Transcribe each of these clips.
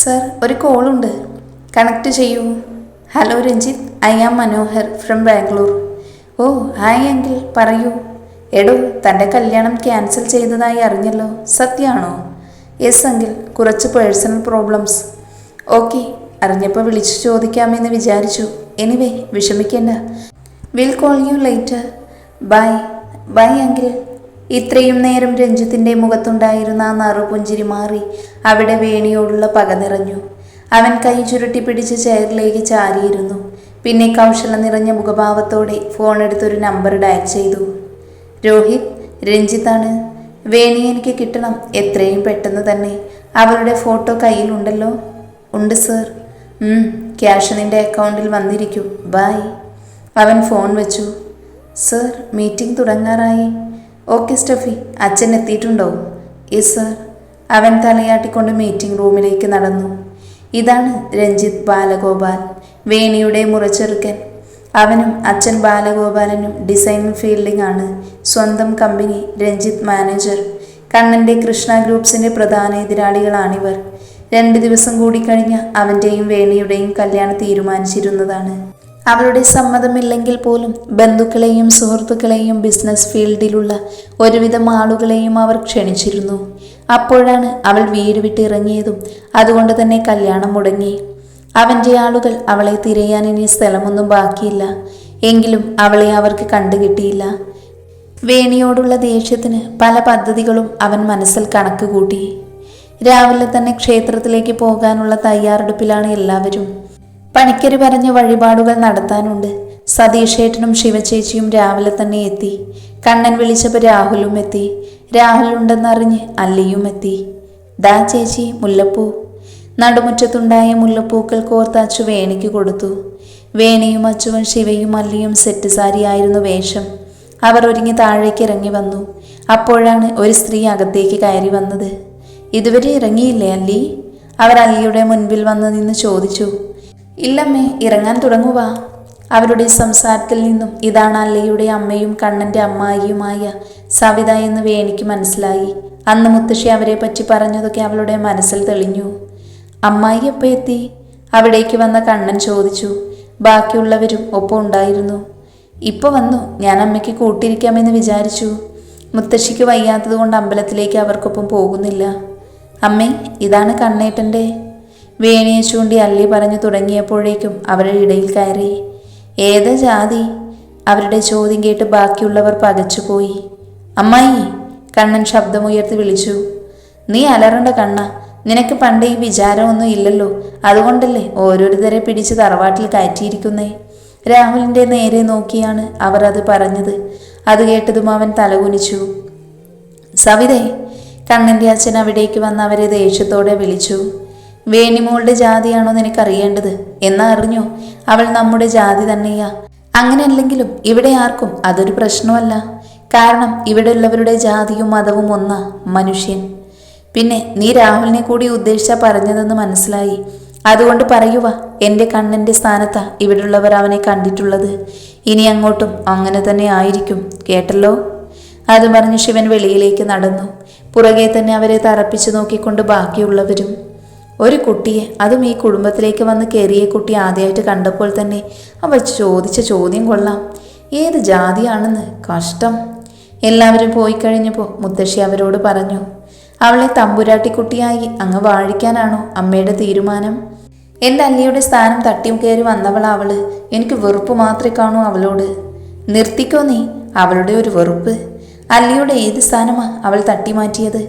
Sir ഒരു കോളുണ്ട്. Connect ചെയ്യൂ. Hello Ranjith. I am Manohar from Bangalore. Oh hi uncle. പറയൂ. എടോ തന്റെ കല്യാണം ക്യാൻസൽ ചെയ്തതായി അറിഞ്ഞല്ലോ. സത്യമാണോ യെസ് അങ്കിൾ. കുറച്ച് പേഴ്സണൽ പ്രോബ്ലംസ്. ഓക്കെ അറിഞ്ഞപ്പോൾ വിളിച്ചു ചോദിക്കാമെന്ന് വിചാരിച്ചു. എനിവേ വിഷമിക്കേണ്ട. Will call you later. Bye. Bye uncle. ഇത്രയും നേരം രഞ്ജിത്തിന്റെ മുഖത്തുണ്ടായിരുന്ന ആ നറുപുഞ്ചിരി മാറി അവിടെ വേണിയോടുള്ള പക നിറഞ്ഞു. അവൻ കൈ ചുരുട്ടി പിടിച്ച് ചെയറിലേക്ക് ചാരിയിരുന്നു. പിന്നെ കൗശലം നിറഞ്ഞ മുഖഭാവത്തോടെ ഫോൺ എടുത്തൊരു നമ്പർ ഡയൽ ചെയ്തു. രോഹിത് രഞ്ജിത്താണ്. വേണി എനിക്ക് കിട്ടണം. എത്രയും പെട്ടെന്ന് തന്നെ. അവരുടെ ഫോട്ടോ കയ്യിലുണ്ടല്ലോ. ഉണ്ട് സർ. ക്യാഷ് നിന്റെ അക്കൗണ്ടിൽ വന്നിരിക്കും. ബായ് അവൻ ഫോൺ വെച്ചു. Sir meeting തുടങ്ങാറായി. Okay Steffi. അച്ഛൻ എത്തിയിട്ടുണ്ടോ യെസ് സർ അവൻ തലയാട്ടിക്കൊണ്ട് മീറ്റിംഗ് റൂമിലേക്ക് നടന്നു. ഇതാണ് രഞ്ജിത്ത് ബാലഗോപാൽ വേണിയുടെ മുറച്ചെറുക്കൻ. അവനും അച്ഛൻ ബാലഗോപാലനും ഡിസൈൻ ഫീൽഡിംഗ് ആണ്. സ്വന്തം കമ്പനി രഞ്ജിത്ത് മാനേജർ കണ്ണന്റെ കൃഷ്ണ ഗ്രൂപ്പ്സിന്റെ പ്രധാന എതിരാളികളാണിവർ. രണ്ട് ദിവസം കൂടി കഴിഞ്ഞ് അവന്റെയും വേണിയുടെയും കല്യാണം തീരുമാനിച്ചിരുന്നതാണ്. അവളുടെ സമ്മതമില്ലെങ്കിൽ പോലും ബന്ധുക്കളെയും സുഹൃത്തുക്കളെയും ബിസിനസ് ഫീൽഡിലുള്ള ഒരുവിധം ആളുകളെയും അവർ ക്ഷണിച്ചിരുന്നു. അപ്പോഴാണ് അവൾ വീട് വിട്ടിറങ്ങിയതും അതുകൊണ്ട് തന്നെ കല്യാണം മുടങ്ങി. അവന്റെ ആളുകൾ അവളെ തിരയാൻ ഇനി സ്ഥലമൊന്നും ബാക്കിയില്ല. എങ്കിലും അവളെ അവർക്ക് കണ്ടുകിട്ടിയില്ല. വേണിയോടുള്ള ദേഷ്യത്തിന് പല പദ്ധതികളും അവൻ മനസ്സിൽ കണക്ക് കൂട്ടി. രാവിലെ തന്നെ ക്ഷേത്രത്തിലേക്ക് പോകാനുള്ള തയ്യാറെടുപ്പിലാണ് എല്ലാവരും. പണിക്കര് പറഞ്ഞ വഴിപാടുകൾ നടത്താനുണ്ട്. സതീഷേട്ടനും ശിവചേച്ചിയും രാവിലെ തന്നെ എത്തി. കണ്ണൻ വിളിച്ചപ്പോൾ രാഹുലും എത്തി. രാഹുൽ ഉണ്ടെന്നറിഞ്ഞ് അല്ലിയും എത്തി. ദാ ചേച്ചി മുല്ലപ്പൂ. നടുമുറ്റത്തുണ്ടായ മുല്ലപ്പൂക്കൾ കോർത്ത് അച്ചു വേണിക്ക് കൊടുത്തു. വേണിയും അച്ചുവൻ ശിവയും അല്ലിയും സെറ്റ് സാരിയായിരുന്നു വേഷം. അവർ ഒരുങ്ങി താഴേക്ക് ഇറങ്ങി വന്നു. അപ്പോഴാണ് ഒരു സ്ത്രീ അകത്തേക്ക് കയറി വന്നത്. ഇതുവരെ ഇറങ്ങിയില്ലേ അല്ലി? അവർ അല്ലിയുടെ മുൻപിൽ വന്ന് നിന്ന് ചോദിച്ചു. ഇല്ലമ്മേ ഇറങ്ങാൻ തുടങ്ങുക. അവരുടെ സംസാരത്തിൽ നിന്നും ഇതാണ് അല്ലയുടെ അമ്മയും കണ്ണന്റെ അമ്മായിയുമായ സവിത എന്ന് വേണിക്ക് മനസ്സിലായി. അന്ന് മുത്തശ്ശി അവരെ പറ്റി പറഞ്ഞതൊക്കെ അവളുടെ മനസ്സിൽ തെളിഞ്ഞു. അമ്മായി എപ്പോൾ എത്തി? അവിടേക്ക് വന്ന കണ്ണൻ ചോദിച്ചു. ബാക്കിയുള്ളവരും ഒപ്പം ഉണ്ടായിരുന്നു. ഇപ്പൊ വന്നു. ഞാൻ അമ്മയ്ക്ക് കൂട്ടിരിക്കാമെന്ന് വിചാരിച്ചു. മുത്തശ്ശിക്ക് വയ്യാത്തത് കൊണ്ട് അമ്പലത്തിലേക്ക് അവർക്കൊപ്പം പോകുന്നില്ല. അമ്മേ ഇതാണ് കണ്ണേട്ടന്റെ വേണിയെ ചൂണ്ടി അല്ലി പറഞ്ഞു തുടങ്ങിയപ്പോഴേക്കും അവരുടെ ഇടയിൽ കയറി. ഏത് ജാതി? അവരുടെ ചോദ്യം കേട്ട് ബാക്കിയുള്ളവർ പകച്ചുപോയി. അമ്മായി കണ്ണൻ ശബ്ദമുയർത്തി വിളിച്ചു. നീ അലറണ്ട കണ്ണ. നിനക്ക് പണ്ട് ഈ വിചാരമൊന്നും ഇല്ലല്ലോ. അതുകൊണ്ടല്ലേ ഓരോരുത്തരെ പിടിച്ച് തറവാട്ടിൽ കയറ്റിയിരിക്കുന്നേ? രാഹുലിന്റെ നേരെ നോക്കിയാണ് അവർ അത് പറഞ്ഞത്. അത് കേട്ടതും അവൻ തലകുനിച്ചു. സവിതേ കണ്ണന്റെ അച്ഛൻ അവിടേക്ക് വന്ന് അവരെ ദേഷ്യത്തോടെ വിളിച്ചു. വേണിമോളുടെ ജാതിയാണോ നിനക്കറിയേണ്ടത്? എന്നാ അറിഞ്ഞോ? അവൾ നമ്മുടെ ജാതി തന്നെയാ. അങ്ങനെയല്ലെങ്കിലും ഇവിടെ ആർക്കും അതൊരു പ്രശ്നമല്ല. കാരണം ഇവിടെ ഉള്ളവരുടെ ജാതിയും മതവും ഒന്നാ മനുഷ്യൻ. പിന്നെ നീ രാഹുലിനെ കൂടി ഉദ്ദേശിച്ച പറഞ്ഞതെന്ന് മനസ്സിലായി. അതുകൊണ്ട് പറയുക എന്റെ കണ്ണന്റെ സ്ഥാനത്താ ഇവിടെയുള്ളവർ അവനെ കണ്ടിട്ടുള്ളത്. ഇനി അങ്ങോട്ടും അങ്ങനെ തന്നെ ആയിരിക്കും. കേട്ടല്ലോ? അത് പറഞ്ഞ് ശിവൻ വെളിയിലേക്ക് നടന്നു. പുറകെ തന്നെ അവരെ തറപ്പിച്ചു നോക്കിക്കൊണ്ട് ബാക്കിയുള്ളവരും ഒരു കുട്ടിയെ അതും ഈ കുടുംബത്തിലേക്ക് വന്ന് കയറിയ കുട്ടി ആദ്യമായിട്ട് കണ്ടപ്പോൾ തന്നെ അവൾ ചോദിച്ച ചോദ്യം കൊള്ളാം. ഏത് ജാതിയാണെന്ന്? കഷ്ടം. എല്ലാവരും പോയി കഴിഞ്ഞപ്പോൾ മുത്തശ്ശി അവരോട് പറഞ്ഞു അവളെ തമ്പുരാട്ടിക്കുട്ടിയായി അങ്ങ് വാഴിക്കാനാണോ അമ്മയുടെ തീരുമാനം? എന്റെ അല്ലിയുടെ സ്ഥാനം തട്ടിയും കയറി വന്നവളവൾ എനിക്ക് വെറുപ്പ് മാത്രമേ കാണൂ അവളോട്. നിർത്തിക്കോ നീ അവളുടെ ഒരു വെറുപ്പ്. അല്ലിയുടെ ഏത് സ്ഥാനമാ അവൾ തട്ടിമാറ്റിയത്?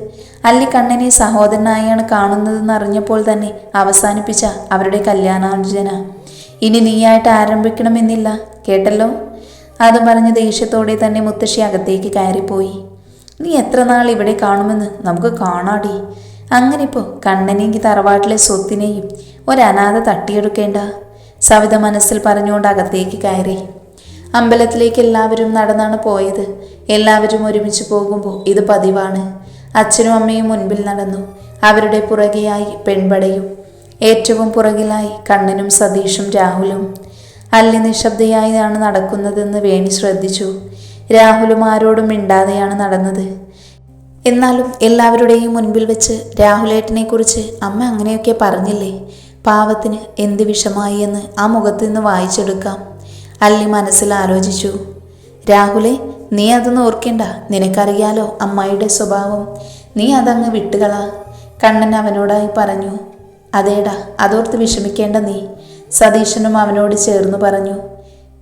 അല്ലി കണ്ണനെ സഹോദരനായാണ് കാണുന്നതെന്ന് അറിഞ്ഞപ്പോൾ തന്നെ അവസാനിപ്പിച്ച അവരുടെ കല്യാണാർജന. ഇനി നീയായിട്ട് ആരംഭിക്കണമെന്നില്ല കേട്ടല്ലോ? അത് പറഞ്ഞ് ദേഷ്യത്തോടെ തന്നെ മുത്തശ്ശി അകത്തേക്ക് കയറിപ്പോയി. നീ എത്ര നാൾ ഇവിടെ കാണുമെന്ന് നമുക്ക് കാണാടി. അങ്ങനെ ഇപ്പോൾ കണ്ണനെങ്കിൽ തറവാട്ടിലെ സ്വത്തിനെയും ഒരനാഥ തട്ടിയെടുക്കേണ്ട സവിത മനസ്സിൽ പറഞ്ഞുകൊണ്ട് അകത്തേക്ക് കയറി. അമ്പലത്തിലേക്ക് എല്ലാവരും നടന്നാണ് പോയത്. എല്ലാവരും ഒരുമിച്ച് പോകുമ്പോൾ ഇത് പതിവാണ്. അച്ഛനും അമ്മയും മുൻപിൽ നടന്നു. അവരുടെ പുറകെയായി പെൺപടയും. ഏറ്റവും പുറകിലായി കണ്ണനും സതീഷും രാഹുലും. അല്ലി നിശബ്ദയായാണ് നടക്കുന്നതെന്ന് വേണി ശ്രദ്ധിച്ചു. രാഹുലും ആരോടും മിണ്ടാതെയാണ് നടന്നത്. എന്നാലും എല്ലാവരുടെയും മുൻപിൽ വെച്ച് രാഹുലേട്ടനെ കുറിച്ച് അമ്മ അങ്ങനെയൊക്കെ പറഞ്ഞില്ലേ? പാവത്തിന് എന്ത് വിഷമായി എന്ന് ആ മുഖത്ത് നിന്ന് വായിച്ചെടുക്കാം. അല്ലി മനസ്സിൽ ആലോചിച്ചു. രാഹുലെ നീ അതൊന്നും ഓർക്കേണ്ട. നിനക്കറിയാലോ അമ്മായിയുടെ സ്വഭാവം. നീ അതങ്ങ് വിട്ടുകള. കണ്ണൻ അവനോടായി പറഞ്ഞു. അതേടാ അതോർത്ത് വിഷമിക്കേണ്ട നീ. സതീശനും അവനോട് ചേർന്ന് പറഞ്ഞു.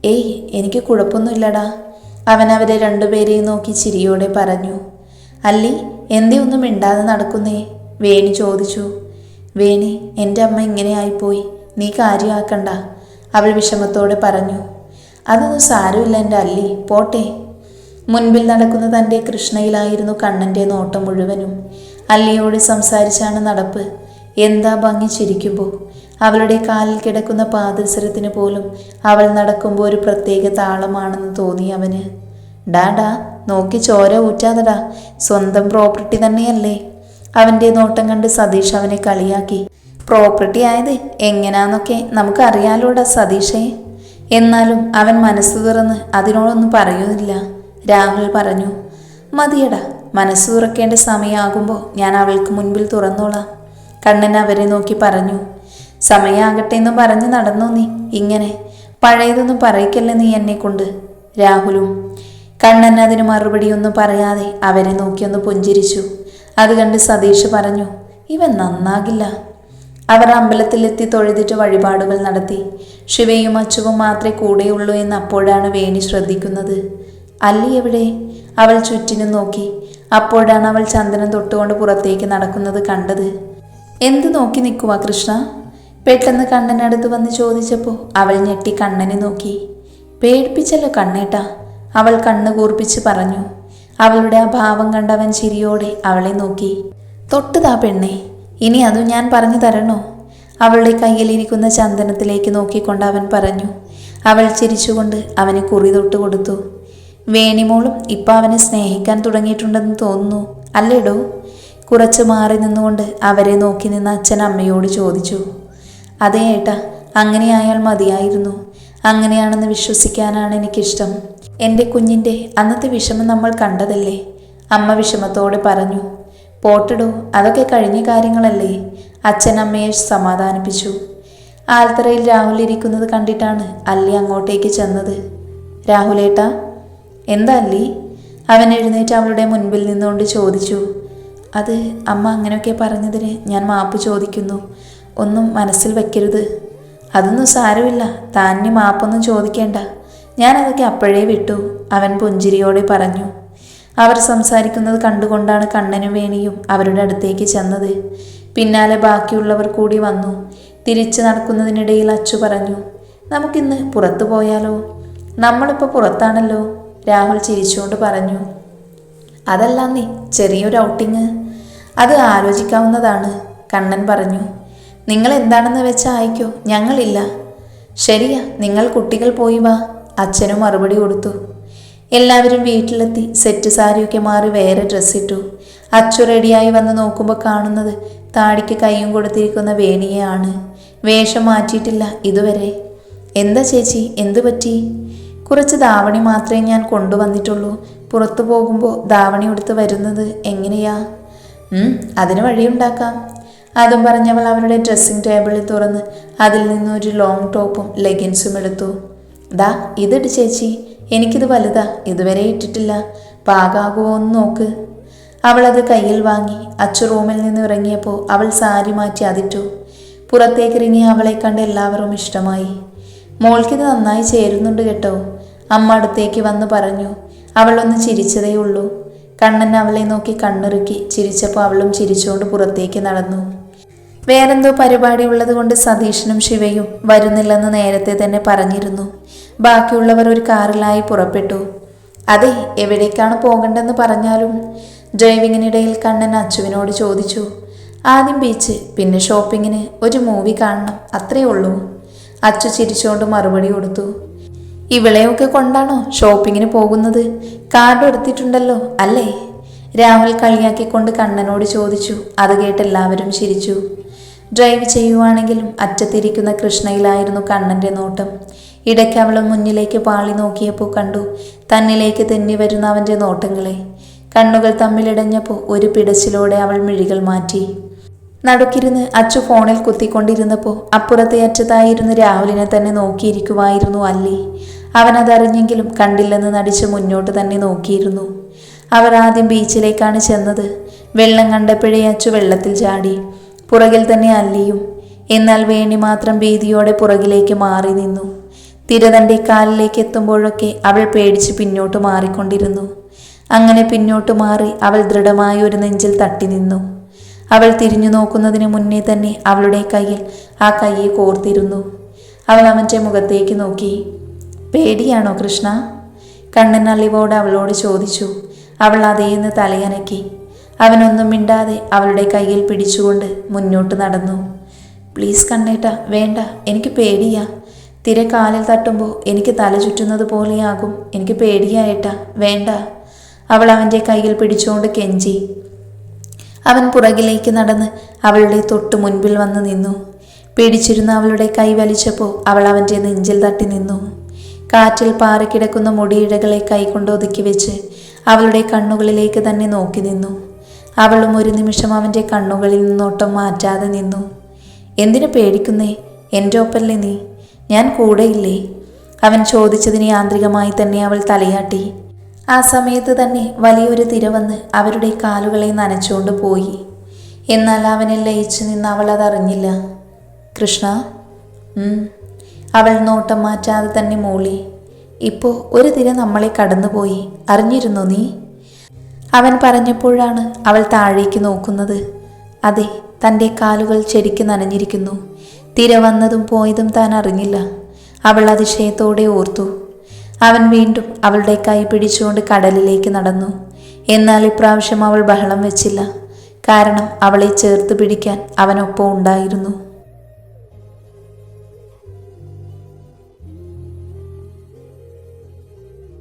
ഏയ് എനിക്ക് കുഴപ്പമൊന്നുമില്ലടാ. അവൻ അവരെ രണ്ടുപേരെയും നോക്കി ചിരിയോടെ പറഞ്ഞു. അല്ലി എന്തേ ഒന്നും മിണ്ടാതെ നടക്കുന്നേ? വേണി ചോദിച്ചു. വേണി എന്റെ അമ്മ ഇങ്ങനെയായിപ്പോയി. നീ കാര്യമാക്കണ്ട. അവൾ വിഷമത്തോടെ പറഞ്ഞു. അതൊന്നും സാരമില്ല എന്റെ അല്ലി. പോട്ടെ. മുൻപിൽ നടക്കുന്ന തന്റെ കൃഷ്ണയിലായിരുന്നു കണ്ണന്റെ നോട്ടം മുഴുവനും. അല്ലിയോട് സംസാരിച്ചാണ് നടപ്പ്. എന്താ ഭംഗി ചിരിക്കുമ്പോൾ അവളുടെ കാലിൽ കിടക്കുന്ന പാദസരത്തിന് പോലും അവൾ നടക്കുമ്പോൾ ഒരു പ്രത്യേക താളമാണെന്ന് തോന്നി അവന്. ഡാഡാ നോക്കി ചോര ഊറ്റാതടാ. സ്വന്തം പ്രോപ്പർട്ടി തന്നെയല്ലേ? അവന്റെ നോട്ടം കണ്ട് സതീഷ് അവനെ കളിയാക്കി. പ്രോപ്പർട്ടി ആയത് എങ്ങനാന്നൊക്കെ നമുക്കറിയാലോടാ സതീഷേ. എന്നാലും അവൻ മനസ്സ് തുറന്ന് അതിനോടൊന്നും പറയുന്നില്ല. രാഹുൽ പറഞ്ഞു മതിയടാ മനസ്സ് തുറക്കേണ്ട സമയമാകുമ്പോൾ ഞാൻ അവൾക്ക് മുൻപിൽ തുറന്നോളാം. കണ്ണൻ അവരെ നോക്കി പറഞ്ഞു സമയാകട്ടെ എന്ന് പറഞ്ഞ് നടന്നു നീ? ഇങ്ങനെ പഴയതൊന്നും പറയിക്കല്ലേ നീ എന്നെ കൊണ്ട്? രാഹുലും കണ്ണൻ അതിന് മറുപടിയൊന്നും പറയാതെ അവരെ നോക്കിയൊന്ന് പുഞ്ചിരിച്ചു. അത് കണ്ട് സതീഷ് പറഞ്ഞു ഇവൻ നന്നാകില്ല. അവർ അമ്പലത്തിലെത്തി തൊഴുതിട്ട് വഴിപാടുകൾ നടത്തി. ശിവയും അച്ചുവും മാത്രമേ കൂടെയുള്ളൂ എന്ന് അപ്പോഴാണ് വേണി ശ്രദ്ധിക്കുന്നത്. അല്ലി എവിടെ? അവൾ ചുറ്റിനും നോക്കി. അപ്പോഴാണ് അവൾ ചന്ദനം തൊട്ടുകൊണ്ട് പുറത്തേക്ക് നടക്കുന്നത് കണ്ടത്. എന്ത് നോക്കി നിൽക്കുക കൃഷ്ണ? പെട്ടെന്ന് കണ്ണനടുത്ത് വന്ന് ചോദിച്ചപ്പോൾ അവൾ ഞെട്ടി കണ്ണനെ നോക്കി. പേടിപ്പിച്ചല്ലോ കണ്ണേട്ടാ. അവൾ കണ്ണ് കൂർപ്പിച്ച് പറഞ്ഞു. അവളുടെ ആ ഭാവം കണ്ടവൻ ചിരിയോടെ അവളെ നോക്കി. തൊട്ടുതാ പെണ്ണെ. ഇനി അതും ഞാൻ പറഞ്ഞു തരണോ? അവളുടെ കയ്യിലിരിക്കുന്ന ചന്ദനത്തിലേക്ക് നോക്കിക്കൊണ്ട് അവൻ പറഞ്ഞു അവൾ ചിരിച്ചുകൊണ്ട് അവന് കുറി തൊട്ട് കൊടുത്തു. വേണിമോളും ഇപ്പം അവനെ സ്നേഹിക്കാൻ തുടങ്ങിയിട്ടുണ്ടെന്ന് തോന്നുന്നു അല്ലേടോ? കുറച്ച് മാറി നിന്നുകൊണ്ട് അവരെ നോക്കി നിന്ന അച്ഛൻ അമ്മയോട് ചോദിച്ചു അതേ ഏട്ടാ അങ്ങനെയായാൽ മതിയായിരുന്നു. അങ്ങനെയാണെന്ന് വിശ്വസിക്കാനാണ് എനിക്കിഷ്ടം. എന്റെ കുഞ്ഞിന്റെ അന്നത്തെ വിഷമം നമ്മൾ കണ്ടതല്ലേ? അമ്മ വിഷമത്തോടെ പറഞ്ഞു പോട്ടിടോ അതൊക്കെ കഴിഞ്ഞ കാര്യങ്ങളല്ലേ? അച്ഛൻ അമ്മയെ സമാധാനിപ്പിച്ചു. ആൽത്തറയിൽ രാഹുൽ ഇരിക്കുന്നത് കണ്ടിട്ടാണ് അല്ലി അങ്ങോട്ടേക്ക് ചെന്നത്. രാഹുലേട്ടാ എന്താ അല്ലി? അവൻ എഴുന്നേറ്റ് അവളുടെ മുൻപിൽ നിന്നുകൊണ്ട് ചോദിച്ചു. അത് അമ്മ അങ്ങനെയൊക്കെ പറഞ്ഞതിന് ഞാൻ മാപ്പ് ചോദിക്കുന്നു. ഒന്നും മനസ്സിൽ വെക്കരുത്. അതൊന്നും സാരമില്ല താനി മാപ്പൊന്നും ചോദിക്കേണ്ട. ഞാനതൊക്കെ അപ്പോഴേ വിട്ടു അവൻ പുഞ്ചിരിയോടെ പറഞ്ഞു. അവർ സംസാരിക്കുന്നത് കണ്ടുകൊണ്ടാണ് കണ്ണനും വേണിയും അവരുടെ അടുത്തേക്ക് ചെന്നത്. പിന്നാലെ ബാക്കിയുള്ളവർ കൂടി വന്നു. തിരിച്ചു നടക്കുന്നതിനിടയിൽ അച്ചു പറഞ്ഞു നമുക്കിന്ന് പുറത്തു പോയാലോ? നമ്മളിപ്പോൾ പുറത്താണല്ലോ രാഹുൽ ചിരിച്ചുകൊണ്ട് പറഞ്ഞു. അതല്ല നീ ചെറിയൊരു ഔട്ടിങ്. അത് ആലോചിക്കാവുന്നതാണ് കണ്ണൻ പറഞ്ഞു. നിങ്ങൾ എന്താണെന്ന് വെച്ചാൽ അയക്കോ ഞങ്ങളില്ല. ശരിയാ നിങ്ങൾ കുട്ടികൾ പോയി വാ അച്ഛനും മറുപടി കൊടുത്തു. എല്ലാവരും വീട്ടിലെത്തി. സെറ്റ് സാരിയൊക്കെ മാറി വേറെ ഡ്രസ്സിട്ടു അച്ചു റെഡിയായി വന്ന് നോക്കുമ്പോൾ കാണുന്നത് താടിക്ക് കൈയും കൊടുത്തിരിക്കുന്ന വേണിയെയാണ്. വേഷം മാറ്റിയിട്ടില്ല ഇതുവരെ. എന്താ ചേച്ചി? എന്തു പറ്റി? കുറച്ച് ധാവണി മാത്രമേ ഞാൻ കൊണ്ടുവന്നിട്ടുള്ളൂ. പുറത്തു പോകുമ്പോൾ ധാവണി എടുത്ത് വരുന്നത് എങ്ങനെയാ? അതിന് വഴിയുണ്ടാക്കാം. അതും പറഞ്ഞവൾ അവരുടെ ഡ്രസ്സിംഗ് ടേബിളിൽ തുറന്ന് അതിൽ നിന്നൊരു ലോങ് ടോപ്പും ലെഗിൻസും എടുത്തു. ദാ ഇതിട് ചേച്ചി. എനിക്കിത് വലുതാ ഇതുവരെ ഇട്ടിട്ടില്ല. പാകാകുമോ എന്ന് നോക്ക്. അവൾ അത് കയ്യിൽ വാങ്ങി അച്ചു റൂമിൽ നിന്ന് ഇറങ്ങിയപ്പോൾ അവൾ സാരി മാറ്റി അതിറ്റു പുറത്തേക്ക് ഇറങ്ങി അവളെ കണ്ട് എല്ലാവരും ഇഷ്ടമായി. മോൾക്കിത് നന്നായി ചേരുന്നുണ്ട് കേട്ടോ. അമ്മ അടുത്തേക്ക് വന്ന് പറഞ്ഞു അവളൊന്ന് ചിരിച്ചതേ ഉള്ളൂ. കണ്ണൻ അവളെ നോക്കി കണ്ണിറുക്കി ചിരിച്ചപ്പോൾ അവളും ചിരിച്ചുകൊണ്ട് പുറത്തേക്ക് നടന്നു. വേറെന്തോ പരിപാടി ഉള്ളത് കൊണ്ട് സതീഷിനും ശിവയും വരുന്നില്ലെന്ന് നേരത്തെ തന്നെ പറഞ്ഞിരുന്നു. ബാക്കിയുള്ളവർ ഒരു കാറിലായി പുറപ്പെട്ടു. അതെ എവിടേക്കാണ് പോകേണ്ടെന്ന് പറഞ്ഞാലും ഡ്രൈവിങ്ങിനിടയിൽ കണ്ണൻ അച്ചുവിനോട് ചോദിച്ചു. ആദ്യം ബീച്ച് പിന്നെ ഷോപ്പിങ്ങിന് ഒരു മൂവി കാണണം അത്രേ ഉള്ളൂ. അച്ചു ചിരിച്ചുകൊണ്ട് മറുപടി കൊടുത്തു. ഇവളെയൊക്കെ കൊണ്ടാണോ ഷോപ്പിങ്ങിന് പോകുന്നത്? കാർഡ് എടുത്തിട്ടുണ്ടല്ലോ അല്ലേ? രാഹുൽ കളിയാക്കിക്കൊണ്ട് കണ്ണനോട് ചോദിച്ചു. അത് കേട്ട് എല്ലാവരും ചിരിച്ചു. ഡ്രൈവ് ചെയ്യുവാണെങ്കിലും അറ്റത്തിരിക്കുന്ന കൃഷ്ണയിലായിരുന്നു കണ്ണന്റെ നോട്ടം. ഇടയ്ക്ക് അവൾ മുന്നിലേക്ക് പാളി നോക്കിയപ്പോൾ കണ്ടു തന്നിലേക്ക് തെന്നി വരുന്ന അവന്റെ നോട്ടങ്ങളെ. കണ്ണുകൾ തമ്മിലിടഞ്ഞപ്പോൾ ഒരു പിടച്ചിലോടെ അവൾ മിഴികൾ മാറ്റി. നടുക്കിരുന്ന് അച്ചു ഫോണിൽ കുത്തിക്കൊണ്ടിരുന്നപ്പോൾ അപ്പുറത്തെ അറ്റത്തായിരുന്ന് രാഹുലിനെ തന്നെ നോക്കിയിരിക്കുമായിരുന്നു അല്ലി. അവനതറിഞ്ഞെങ്കിലും കണ്ടില്ലെന്ന് നടിച്ച് മുന്നോട്ട് തന്നെ നോക്കിയിരുന്നു. അവർ ആദ്യം ബീച്ചിലേക്കാണ് ചെന്നത്. വെള്ളം കണ്ടപ്പോഴേ അച്ചു വെള്ളത്തിൽ ചാടി. പുറകിൽ തന്നെ അല്ലിയും. എന്നാൽ വേണി മാത്രം ഭീതിയോടെ പുറകിലേക്ക് മാറി നിന്നു. തിര തന്റെ കാലിലേക്ക് എത്തുമ്പോഴൊക്കെ അവൾ പേടിച്ച് പിന്നോട്ട് മാറിക്കൊണ്ടിരുന്നു. അങ്ങനെ പിന്നോട്ട് മാറി അവൾ ദൃഢമായി ഒരു നെഞ്ചിൽ തട്ടി നിന്നു. അവൾ തിരിഞ്ഞു നോക്കുന്നതിന് മുന്നേ തന്നെ അവളുടെ കയ്യിൽ ആ കയ്യെ കോർത്തിരുന്നു. അവൾ അവന്റെ മുഖത്തേക്ക് നോക്കി. പേടിയാണോ കൃഷ്ണ? കണ്ണൻ അളിവോട് അവളോട് ചോദിച്ചു. അവൾ അതേന്ന് തലയനക്കി. അവനൊന്നും മിണ്ടാതെ അവളുടെ കയ്യിൽ പിടിച്ചുകൊണ്ട് മുന്നോട്ട് നടന്നു. പ്ലീസ് കണ്ണേട്ട വേണ്ട. എനിക്ക് പേടിയാ. തിര കാലിൽ തട്ടുമ്പോൾ എനിക്ക് തല ചുറ്റുന്നത് പോലെയാകും. എനിക്ക് പേടിയായിട്ട വേണ്ട. അവൾ അവന്റെ കയ്യിൽ പിടിച്ചുകൊണ്ട് കെഞ്ചി. അവൻ പുറകിലേക്ക് നടന്ന് അവളുടെ തൊട്ട് മുൻപിൽ വന്ന് നിന്നു. പിടിച്ചിരുന്ന അവളുടെ കൈ വലിച്ചപ്പോൾ അവൾ അവന്റെ നെഞ്ചിൽ തട്ടി നിന്നു. കാറ്റിൽ പാറിക്കിടക്കുന്ന മുടിയിഴകളെ കൈകൊണ്ട് ഒതുക്കി വെച്ച് അവളുടെ കണ്ണുകളിലേക്ക് തന്നെ നോക്കി നിന്നു. അവളും ഒരു നിമിഷം അവന്റെ കണ്ണുകളിൽ നിന്നോട്ടം മാറ്റാതെ നിന്നു. എന്തിനു പേടിക്കുന്നേ? എന്റെ ഒപ്പല്ലേ നീ? ഞാൻ കൂടെയില്ലേ? അവൻ ചോദിച്ചതിന് യാന്ത്രികമായി തന്നെ അവൾ തലയാട്ടി. ആ സമയത്ത് തന്നെ വലിയൊരു തിര വന്ന് അവരുടെ കാലുകളെ നനച്ചുകൊണ്ട് പോയി. എന്നാൽ അവനെ ലയിച്ചു നിന്ന് അവൾ അതറിഞ്ഞില്ല. കൃഷ്ണ. അവൾ നോട്ടം മാറ്റാതെ തന്നെ മൂളി. ഇപ്പോൾ ഒരു തിര നമ്മളെ കടന്നുപോയി. അറിഞ്ഞിരുന്നു നീ? അവൻ പറഞ്ഞപ്പോഴാണ് അവൾ താഴേക്ക് നോക്കുന്നത്. അതെ തന്റെ കാലുകൾ ചെടിക്ക് നനഞ്ഞിരിക്കുന്നു. തിര വന്നതും പോയതും താൻ അറിഞ്ഞില്ല. അവൾ അതിശയത്തോടെ ഓർത്തു. അവൻ വീണ്ടും അവളുടെ കൈ പിടിച്ചുകൊണ്ട് കടലിലേക്ക് നടന്നു. എന്നാൽ ഇപ്രാവശ്യം അവൾ ബഹളം വെച്ചില്ല. കാരണം അവളെ ചേർത്ത് പിടിക്കാൻ അവനൊപ്പം ഉണ്ടായിരുന്നു.